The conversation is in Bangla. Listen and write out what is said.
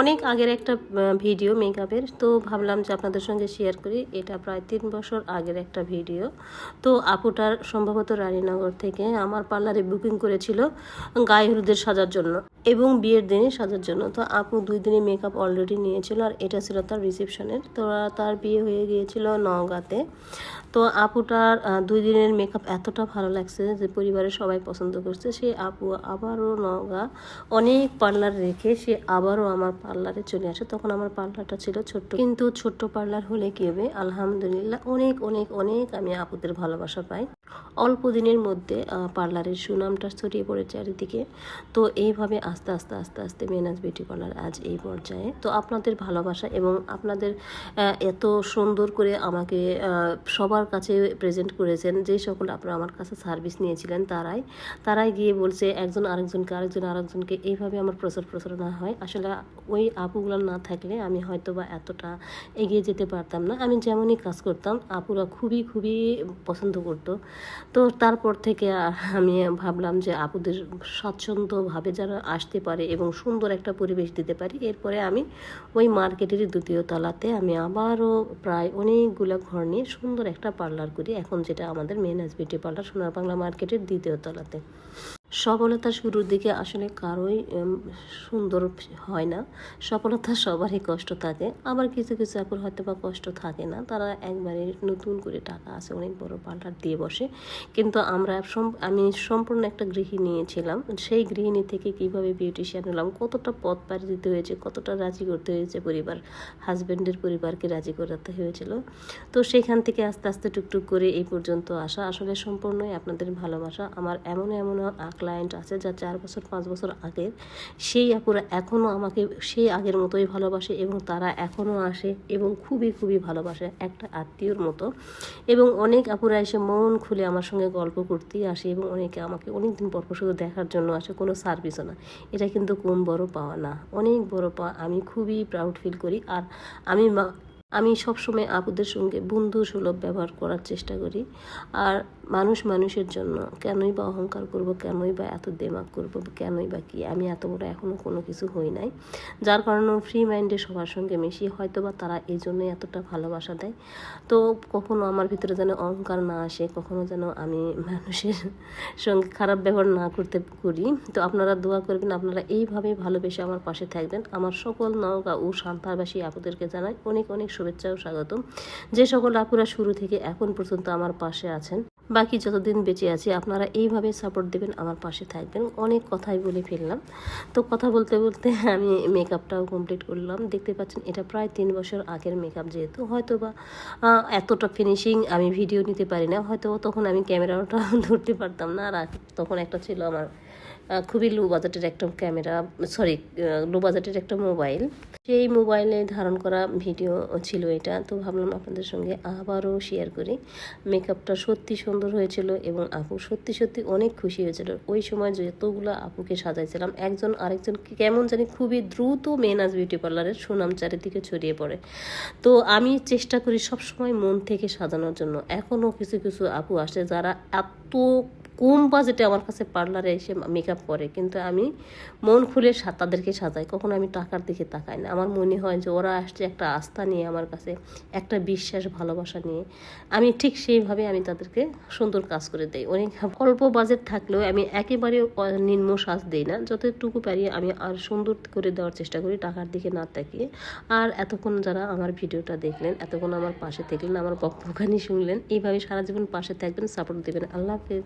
অনেক আগের একটা ভিডিও মেকআপের তো ভাবলাম যে আপনাদের সঙ্গে শেয়ার করি। এটা প্রায় তিন বছর আগের একটা ভিডিও তো আপুটার সম্ভবত রানীনগর থেকে আমার পার্লারে বুকিং করেছিল গায়ে হলুদের সাজার জন্য এবং বিয়ের দিনে সাজার জন্য। তো আপু দুই দিনে মেকআপ অলরেডি নিয়েছিল আর এটা ছিল তার রিসেপশনের তো তার বিয়ে হয়ে গিয়েছিল নওগাঁতে। তো আপুটার দুই দিনের মেকআপ এতটা ভালো লাগছে যে পরিবারের সবাই পছন্দ করছে। সে আপু আবারও নওগাঁ অনেক পার্লার রেখে সে আবারও আমার পার্লারে চলে আসে, তখন আমার পার্লারটা ছিল ছোট্ট। কিন্তু ছোট্ট পার্লার হলে কি হবে? আলহামদুলিল্লাহ অনেক অনেক অনেক আমি আপুদের ভালোবাসা পাই। অল্প দিনের মধ্যে পার্লারের সুনামটা ছড়িয়ে পড়ে চারিদিকে। তো এইভাবে আস্তে আস্তে আস্তে আস্তে মেনাজ বিউটি পার্লার আজ এই পর্যায়ে। তো আপনাদের ভালোবাসা এবং আপনাদের এত সুন্দর করে আমাকে সবার কাছে প্রেজেন্ট করেছেন, যে সকল আপনারা আমার কাছে সার্ভিস নিয়েছিলেন, তারাই তারাই গিয়ে বলছে, একজন আরেকজনকে, আরেকজন আরেকজনকে এইভাবে আমার প্রচার প্রচারণা হয়। আসলে ওই আপুগুলো না থাকলে আমি হয়তো বা এতটা এগিয়ে যেতে পারতাম না। আমি যেমনই কাজ করতাম, আপুরা খুবই খুবই পছন্দ করতো। তো তারপর থেকে আমি ভাবলাম যে আপুদের স্বাচ্ছন্দ্যভাবে যারা আসতে পারে এবং সুন্দর একটা পরিবেশ দিতে পারি। এরপরে আমি ওই মার্কেটেরই দ্বিতীয় তলাতে আমি আবারও প্রায় অনেকগুলো ঘর নিয়ে সুন্দর একটা পার্লার করি, এখন যেটা আমাদের মেন বিউটি পার্লার সোনার বাংলা মার্কেটের দ্বিতীয় তলাতে। সফলতা শুরুর দিকে আসলে কারোই সুন্দর হয় না। সফলতা সবারই কষ্ট থাকে। আবার কিছু কিছু আপুর হয়তো বা কষ্ট থাকে না। তারা একবারে নতুন করে টাকা আছে, অনেক বড় পার্লার দিয়ে বসে। কিন্তু আমরা আমি সম্পূর্ণ একটা গৃহিণী নিয়েছিলাম সেই গৃহিণী থেকে কীভাবে বিউটিশিয়ান হলাম? কতটা পথ পাড়ি দিতে হয়েছে? কতটা রাজি করতে হয়েছে পরিবার হাজব্যান্ডের পরিবারকে রাজি করাতে হয়েছিল? তো সেখান থেকে আস্তে আস্তে টুকটুক করে এই পর্যন্ত আসা। আসলে সম্পূর্ণই আপনাদের ভালোবাসা। আমার এমন এমন ক্লায়েন্ট আছে যা চার বছর, পাঁচ বছর আগের। সেই আপুরা এখনও আমাকে সেই আগের মতোই ভালোবাসে এবং তারা এখনও আসে এবং খুবই খুবই ভালোবাসে একটা আত্মীয়র মতো। এবং অনেক আপুরা এসে মন খুলে আমার সঙ্গে গল্প করতেই আসে এবং অনেকে আমাকে অনেক দিন পর পর শুধু দেখার জন্য আসে, কোনো সার্ভিসও না। এটা কিন্তু কোন বড় পাওয়া না। অনেক বড় পাওয়া। আমি খুবই প্রাউড ফিল করি। আর আমি আমি সবসময় আপুদের সঙ্গে বন্ধু সুলভ ব্যবহার করার চেষ্টা করি। আর মানুষ মানুষের জন্য কেনই বা অহংকার করব, কেনই বা এত দেমাগ করব, কেনই বা কি, আমি এত বড় এখনও কোনো কিছু হই নাই। যার কারণে ফ্রি মাইন্ডে সবার সঙ্গে মিশি হয়তো বা তারা এই জন্যই এতটা ভালোবাসা দেয়। তো কখনো আমার ভিতরে যেন অহংকার না আসে, কখনো যেন আমি মানুষের সঙ্গে খারাপ ব্যবহার না করতে করি। তো আপনারা দোয়া করবেন, আপনারা এইভাবে ভালোবেসে আমার পাশে থাকবেন। আমার সকল নওগাঁ ও সান্তারবাসী আপুদেরকে জানাই অনেক অনেক শুভেচ্ছা ও স্বাগতম। যে সকল আপুরা শুরু থেকে এখন পর্যন্ত আমার পাশে আছেন, বাকি যতদিন বেঁচে আছি, আপনারা এইভাবে সাপোর্ট দেবেন, আমার পাশে থাকবেন। অনেক কথাই বলে ফেললাম। তো কথা বলতে বলতে আমি মেকআপটাও কমপ্লিট করলাম। দেখতে পাচ্ছেন, এটা প্রায় তিন বছর আগের মেকআপ যেহেতু। হয়তো বা এতটা ফিনিশিং আমি ভিডিও নিতে পারি না। হয়তো তখন আমি ক্যামেরাটা ধরতে পারতাম না। আর তখন একটা ছিল আমার খুবই লো বাজেটের একটা ক্যামেরা সরি লো বাজেটের একটা মোবাইল সেই মোবাইলে ধারণ করা ভিডিও ছিল এটা। তো ভাবলাম আপনাদের সঙ্গে আবারও শেয়ার করি। মেকআপটা সত্যি সুন্দর হয়েছিল এবং আপু সত্যি সত্যি অনেক খুশি হয়েছিল। ওই সময় যতগুলো আপুকে সাজাইছিলাম, একজন আরেকজন কেমন জানি খুবই দ্রুত মেনাজ বিউটি পার্লারের সুনাম চারিদিকে ছড়িয়ে পড়ে। তো আমি চেষ্টা করি সবসময় মন থেকে সাজানোর জন্য। এখনও কিছু কিছু আপু আসে যারা এত কম বাজেটে আমার কাছে পার্লারে এসে মেকআপ করে, কিন্তু আমি মন খুলে তাদেরকে সাজাই। কখনো আমি টাকার দিকে তাকাই না। আমার মনে হয় যে ওরা আসছে একটা আস্থা নিয়ে আমার কাছে, একটা বিশ্বাস, ভালোবাসা নিয়ে। আমি ঠিক সেইভাবে আমি তাদেরকে সুন্দর কাজ করে দেই। অনেক অল্প বাজেট থাকলেও আমি একেবারে অ- নিম্ন সাজ দিই না। যতটুকু পারি আমি আর সুন্দর করে দেওয়ার চেষ্টা করি, টাকার দিকে না তাকিয়ে। আর এতক্ষণ যারা আমার ভিডিওটা দেখলেন, এতক্ষণ আমার পাশে থাকলেন আমার বকবকানি শুনলেন, এইভাবে সারা জীবন পাশে থাকবেন সাপোর্ট দেবেন। আল্লাহ হাফেজ।